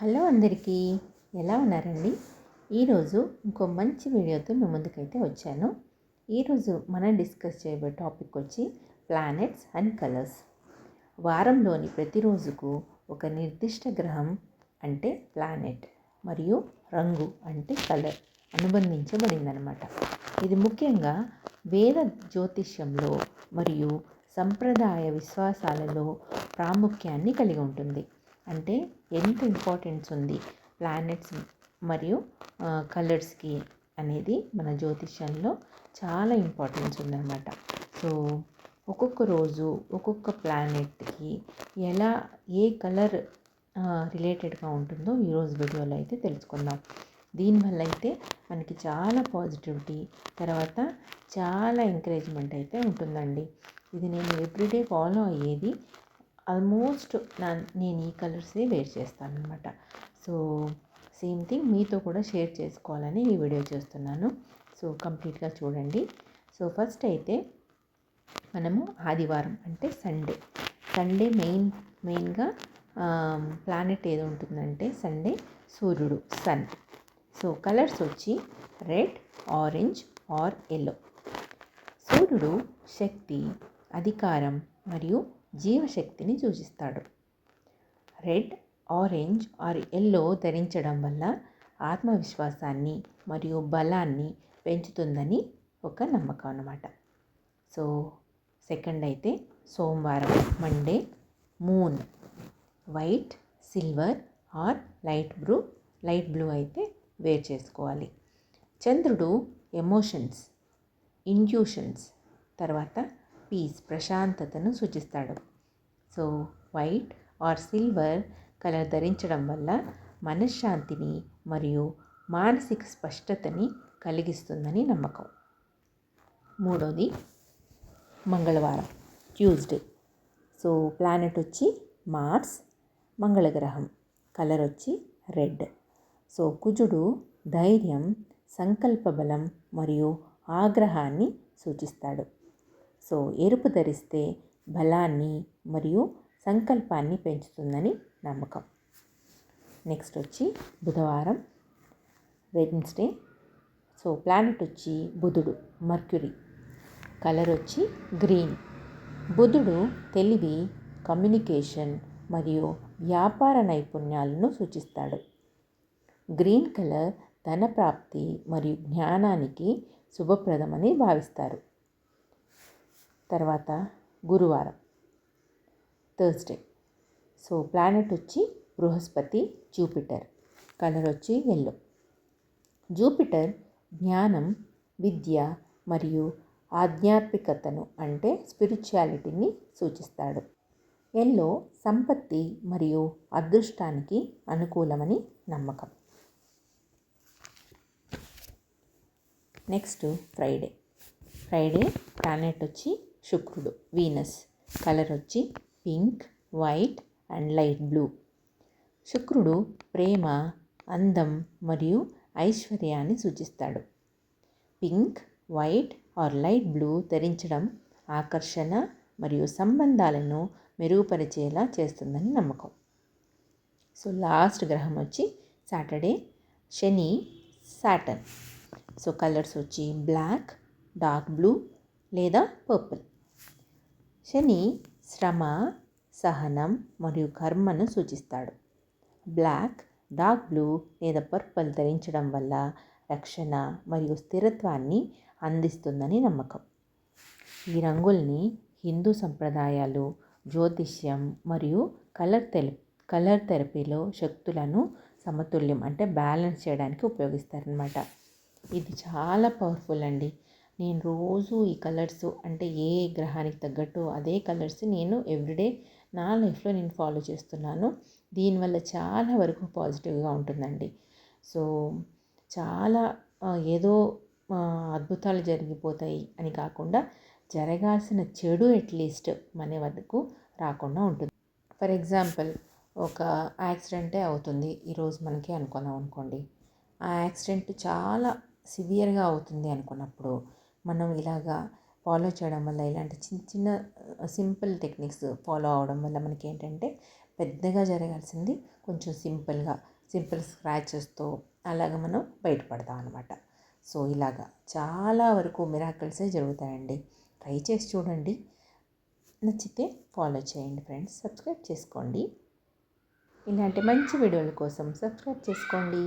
Hello అందరికీ ఎలా ఉన్నారండి? ఈరోజు ఇంకో మంచి వీడియోతో మీ ముందుకైతే వచ్చాను. ఈరోజు మనం డిస్కస్ చేయబోయే టాపిక్ వచ్చి ప్లానెట్స్ అండ్ కలర్స్. వారంలోని ప్రతిరోజుకు ఒక నిర్దిష్ట గ్రహం అంటే ప్లానెట్ మరియు రంగు అంటే కలర్ అనుబంధించబడిందనమాట. ఇది ముఖ్యంగా వేద జ్యోతిష్యంలో మరియు సంప్రదాయ విశ్వాసాలలో ప్రాముఖ్యాన్ని కలిగి ఉంటుంది. అంటే ఎంత ఇంపార్టెన్స్ ఉంది ప్లానెట్స్ మరియు కలర్స్కి అనేది మన జ్యోతిష్యంలో చాలా ఇంపార్టెన్స్ ఉందన్నమాట. సో ఒక్కొక్క రోజు ఒక్కొక్క ప్లానెట్కి ఎలా ఏ కలర్ రిలేటెడ్గా ఉంటుందో ఈరోజు వీడియోలో అయితే తెలుసుకుందాం. దీనివల్ల అయితే మనకి చాలా పాజిటివిటీ తర్వాత చాలా ఎంకరేజ్మెంట్ అయితే ఉంటుందండి. ఇది నేను ఎవ్రీడే ఫాలో అయ్యేది ఆల్మోస్ట్ నా నేను ఈ కలర్సే వేర్ చేస్తాను అనమాట సో సేమ్ థింగ్ మీతో కూడా షేర్ చేసుకోవాలని ఈ వీడియో చేస్తున్నాను. సో కంప్లీట్గా చూడండి. సో ఫస్ట్ అయితే మనము ఆదివారం అంటే సండే. సండే మెయిన్ మెయిన్గా ప్లానెట్ ఏది ఉంటుందంటే సండే సూర్యుడు సన్. సో కలర్స్ వచ్చి రెడ్ ఆరెంజ్ ఆర్ ఎల్లో. సూర్యుడు శక్తి అధికారం మరియు జీవశక్తిని సూచిస్తాడు. రెడ్ ఆరెంజ్ ఆర్ ఎల్లో ధరించడం వల్ల ఆత్మవిశ్వాసాన్ని మరియు బలాన్ని పెంచుతుందని ఒక నమ్మకం అన్నమాట. సో సెకండ్ అయితే సోమవారం Monday moon white silver or light blue light blue అయితే వేర్ చేసుకోవాలి. చంద్రుడు ఎమోషన్స్ ఇంట్యూషన్స్ తర్వాత పీస్ ప్రశాంతతను సూచిస్తాడు. So white or silver colour ధరించడం వల్ల మనశ్శాంతిని మరియు మానసిక స్పష్టతని కలిగిస్తుందని నమ్మకం. మూడోది మంగళవారం ట్యూస్డే. సో ప్లానెట్ వచ్చి మార్స్ మంగళగ్రహం. కలర్ వచ్చి రెడ్. సో కుజుడు ధైర్యం సంకల్ప బలం మరియు ఆగ్రహాన్ని సూచిస్తాడు. సో ఎరుపు ధరిస్తే బలాన్ని మరియు సంకల్పాన్ని పెంచుతుందని నమ్మకం. నెక్స్ట్ వచ్చి బుధవారం వెడ్నెస్డే. సో ప్లానెట్ వచ్చి బుధుడు మర్క్యురీ. కలర్ వచ్చి గ్రీన్. బుధుడు తెలివి కమ్యూనికేషన్ మరియు వ్యాపార నైపుణ్యాలను సూచిస్తాడు. గ్రీన్ కలర్ ధనప్రాప్తి మరియు జ్ఞానానికి శుభప్రదమని భావిస్తారు. తర్వాత గురువారం థర్స్డే సో ప్లానెట్ వచ్చి బృహస్పతి జూపిటర్ కలర్ వచ్చి ఎల్లో జూపిటర్ జ్ఞానం విద్య మరియు ఆధ్యాత్మికతను అంటే స్పిరిచువాలిటీని సూచిస్తాడు. ఎల్లో సంపత్తి మరియు అదృష్టానికి అనుకూలమని నమ్మకం. నెక్స్ట్ ఫ్రైడే ఫ్రైడే ప్లానెట్ వచ్చి శుక్రుడు. వీనస్ కలర్ వచ్చి pink white and light blue. శుక్రుడు ప్రేమ అందం మరియు ఐశ్వర్యాన్ని సూచిస్తాడు. Pink white or light blue ధరించడం ఆకర్షణ మరియు సంబంధాలను మెరుగుపరిచేలా చేస్తుందని నమ్మకం. సో లాస్ట్ గ్రహం వచ్చి సాటర్డే శని సాటర్న్. సో కలర్స్ వచ్చి బ్లాక్ డార్క్ బ్లూ లేదా పర్పుల్. శని శ్రమ సహనం మరియు కర్మను సూచిస్తాడు. బ్లాక్ డార్క్ బ్లూ లేదా పర్పుల్ ధరించడం వల్ల రక్షణ మరియు స్థిరత్వాన్ని అందిస్తుందని నమ్మకం. ఈ రంగుల్ని హిందూ సంప్రదాయాలు జ్యోతిష్యం మరియు కలర్ తెలి కలర్ థెరపీలో శక్తులను సమతుల్యం అంటే బ్యాలెన్స్ చేయడానికి ఉపయోగిస్తారనమాట ఇది చాలా పవర్ఫుల్ అండి. నేను రోజు ఈ కలర్స్ అంటే ఏ గ్రహానికి తగ్గట్టు అదే కలర్స్ నేను ఎవ్రీడే నా లైఫ్లో నేను ఫాలో చేస్తున్నాను. దీనివల్ల చాలా వరకు పాజిటివ్గా ఉంటుందండి. సో చాలా ఏదో అద్భుతాలు జరిగిపోతాయి అని కాకుండా జరగాల్సిన చెడు అట్లీస్ట్ మన వద్దకు రాకుండా ఉంటుంది. ఫర్ ఎగ్జాంపుల్ ఒక యాక్సిడెంటే అవుతుంది. ఈరోజు మనకి అనుకున్నాం అనుకోండి. ఆ యాక్సిడెంట్ చాలా సివియర్గా అవుతుంది అనుకున్నప్పుడు మనం ఇలాగా ఫాలో చేయడం వల్ల ఇలాంటి చిన్న చిన్న సింపుల్ టెక్నిక్స్ ఫాలో అవడం వల్ల మనకి ఏంటంటే పెద్దగా జరగాల్సింది కొంచెం సింపుల్గా సింపుల్ స్క్రాచెస్తో అలాగ మనం బయటపడతాం అనమాట సో ఇలాగా చాలా వరకు మిరాకల్సే జరుగుతాయండి. ట్రై చేసి చూడండి. నచ్చితే ఫాలో చేయండి ఫ్రెండ్స్ సబ్స్క్రైబ్ చేసుకోండి. ఇలాంటి మంచి వీడియోల కోసం సబ్స్క్రైబ్ చేసుకోండి.